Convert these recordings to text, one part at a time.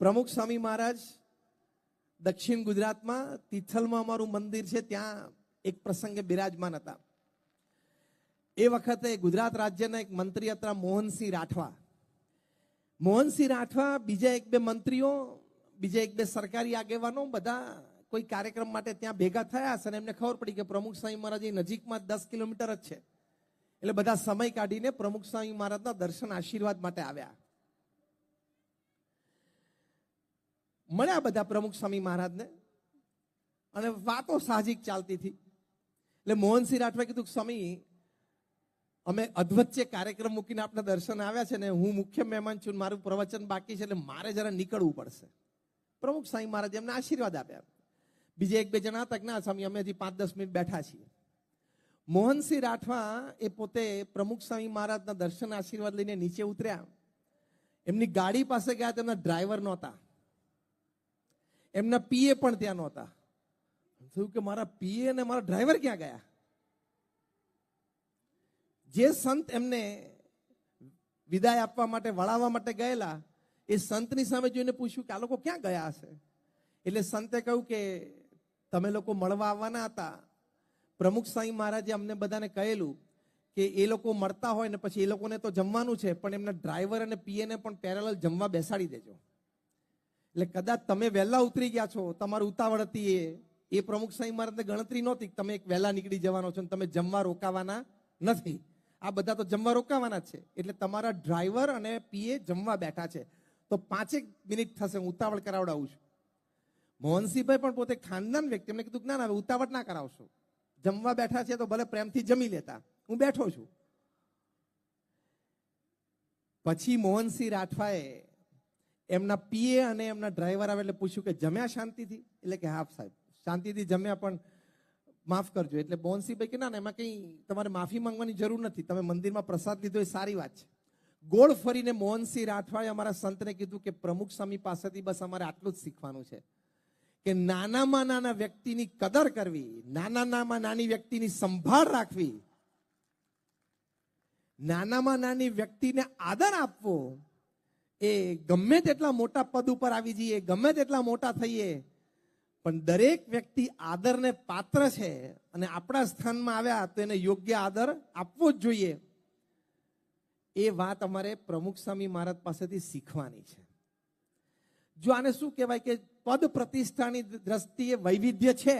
પ્રમુખ સ્વામી મહારાજ, દક્ષિણ ગુજરાતમાં તિથલમાં અમારું મંદિર છે, ત્યાં એક પ્રસંગે બિરાજમાન હતા. એ વખતે ગુજરાત રાજ્યના એક મંત્રી હતા મોહનસિંહ રાઠવા. મોહનસિંહ રાઠવા બીજા એક બે મંત્રીઓ, બીજા એક બે સરકારી આગેવાનો બધા કોઈ કાર્યક્રમ માટે ત્યાં ભેગા થયા હશે અને એમને ખબર પડી કે પ્રમુખ સ્વામી મહારાજ નજીકમાં દસ કિલોમીટર જ છે. એટલે બધા સમય કાઢીને પ્રમુખ સ્વામી મહારાજના દર્શન આશીર્વાદ માટે આવ્યા. મળ્યા બધા પ્રમુખ સ્વામી મહારાજને અને વાતો સાહજિક ચાલતી હતી. એટલે મોહનસિંહ રાઠવાએ કીધું સ્વામી, અમે અધવચ્ચે કાર્યક્રમ મૂકીને આપણા દર્શન આવ્યા છે ને હું મુખ્ય મહેમાન છું મારું પ્રવચન બાકી છે એટલે મારે જરા નીકળવું પડશે. પ્રમુખ સ્વામી મહારાજ એમને આશીર્વાદ આપ્યા. બીજે એક બે જણા હતા ના, સ્વામી, અમે હજી પાંચ દસ મિનિટ બેઠા છીએ. મોહનસિંહ રાઠવા એ પોતે પ્રમુખ સ્વામી મહારાજના દર્શન આશીર્વાદ લઈને નીચે ઉતર્યા. એમની ગાડી પાસે ગયા, તેમના ડ્રાઈવર નહોતા. એમના પીએ પણ ત્યાં નહોતા. થયું કે મારા પીએ અને મારા ડ્રાઈવર ક્યાં ગયા? જે સંત એમને વિદાય આપવા માટે, વળાવવા માટે ગયેલા, એ સંતની સામે જોઈને પૂછ્યું કે આ લોકો ક્યાં ગયા હશે? એટલે સંતે કહ્યું કે, તમે લોકો મળવા આવવાના હતા. પ્રમુખ સાંઈ મહારાજે અમને બધાને કહેલું કે એ લોકો મળતા હોય ને પછી એ લોકોને તો જમવાનું છે, પણ એમના ડ્રાઈવર અને પીએને પણ પેરેલલ જમવા બેસાડી દેજો. એટલે કદાચ તમે વહેલા ઉતરી ગયા છો, તમારું ઉતાવળ હતી એ. એ પ્રમુખ સ્વામી મહારાજને ગણતરી નહોતી તમે એક વહેલા નીકળી જવાનો છો તમે જમવા રોકાવાના નથી. આ બધા તો જમવા રોકાવાના છે. એટલે તમારા ડ્રાઈવર અને પીએ જમવા બેઠા છે. તો પાંચેક મિનિટ થશે, હું ઉતાવળ કરાવડાવું છું. મોહનસિંહભાઈ પણ પોતે ખાનદાન વ્યક્તિ, એમને કીધું ના ના ઉતાવળ ના કરાવશો. જમવા બેઠા છે તો ભલે પ્રેમથી જમી લેતા. હું બેઠો છું. પછી મોહનસિંહ રાઠવાએ એમના પીએ અને એમના ડ્રાઈવર આવે એટલે પૂછ્યું કે જમ્યા શાંતિથી? એટલે કે હા સાહેબ, શાંતિથી જમ્યા પણ માફ કરજો. એટલે બોનસીભાઈ કે ના એમાં કંઈ તમારે માફી માંગવાની જરૂર નથી. તમે મંદિરમાં પ્રસાદ લીધો એ સારી વાત છે. ગોળ ફરીને મોહનસિંહ રાઠવાએ અમારા સંતને કીધું કે પ્રમુખ સ્વામી પાસેથી બસ અમારે આટલું જ શીખવાનું છે. કે નાનામાં નાના વ્યક્તિની કદર કરવી, નાના નામાં નાની વ્યક્તિની સંભાળ રાખવી, નાનામાં નાની વ્યક્તિને આદર આપવો એ ગમે તેટલા મોટા પદ ઉપર આવી જઈએ, ગમે તેટલા મોટા થઈએ, પણ દરેક વ્યક્તિ આદરને પાત્ર છે અને આપણા સ્થાનમાં આવ્યા તો એને યોગ્ય આદર આપવો જ જોઈએ. એ વાત અમારે પ્રમુખ સ્વામી મહારાજ પાસેથી શીખવાની છે. જો આને શું કહેવાય કે પદ પ્રતિષ્ઠાની દ્રષ્ટિએ વૈવિધ્ય છે.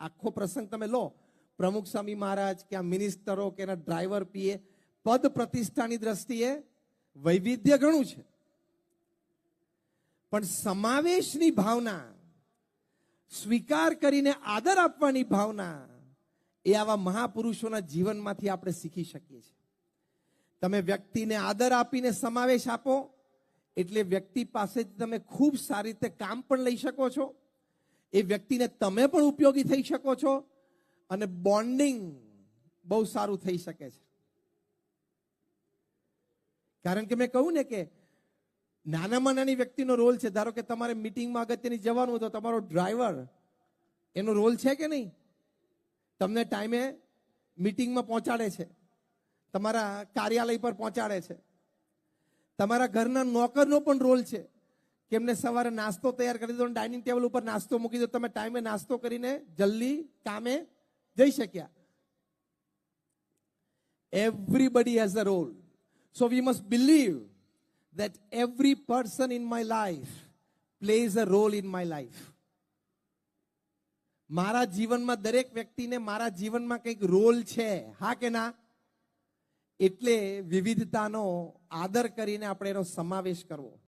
આખો પ્રસંગ તમે લો, પ્રમુખ સ્વામી મહારાજ કે આ મિનિસ્ટરો કે એના ડ્રાઈવર પીએ, પદ પ્રતિષ્ઠાની દ્રષ્ટિએ વૈવિધ્ય ઘણું છે. પણ સમાવેશની ભાવના, સ્વીકાર કરીને આદર આપવાની ભાવના એ આવા મહાપુરુષોના જીવનમાંથી આપણે શીખી શકીએ છીએ. તમે વ્યક્તિને આદર આપીને સમાવેશ આપો, એટલે વ્યક્તિ પાસેથી તમે ખૂબ સારી રીતે કામ પણ લઈ શકો છો. એ વ્યક્તિને તમે પણ ઉપયોગી થઈ શકો છો અને બોન્ડિંગ બહુ સારું થઈ શકે છે. કારણ કે મેં કહ્યું ને કે નાનામાં નાની વ્યક્તિનો રોલ છે. ધારો કે તમારે મિટિંગમાં અગત્યની જવાનું તો તમારો ડ્રાઈવર, એનો રોલ છે કે નહીં? તમને ટાઈમે મિટિંગમાં પહોંચાડે છે. તમારા કાર્યાલય પર પહોંચાડે છે. તમારા ઘરના નોકરનો પણ રોલ છે કે એમને સવારે નાસ્તો તૈયાર કરી દો ડાઇનિંગ ટેબલ ઉપર નાસ્તો મૂકી દો તમે ટાઈમે નાસ્તો કરીને જલ્દી કામે જઈ શક્યા. Everybody has a role. So we must believe that every person in my life plays a role in my life મારા જીવનમાં દરેક વ્યક્તિને મારા જીવનમાં કંઈક રોલ છે હા કે ના એટલે વિવિધતાનો આદર કરીને આપણે એનો સમાવેશ કરવો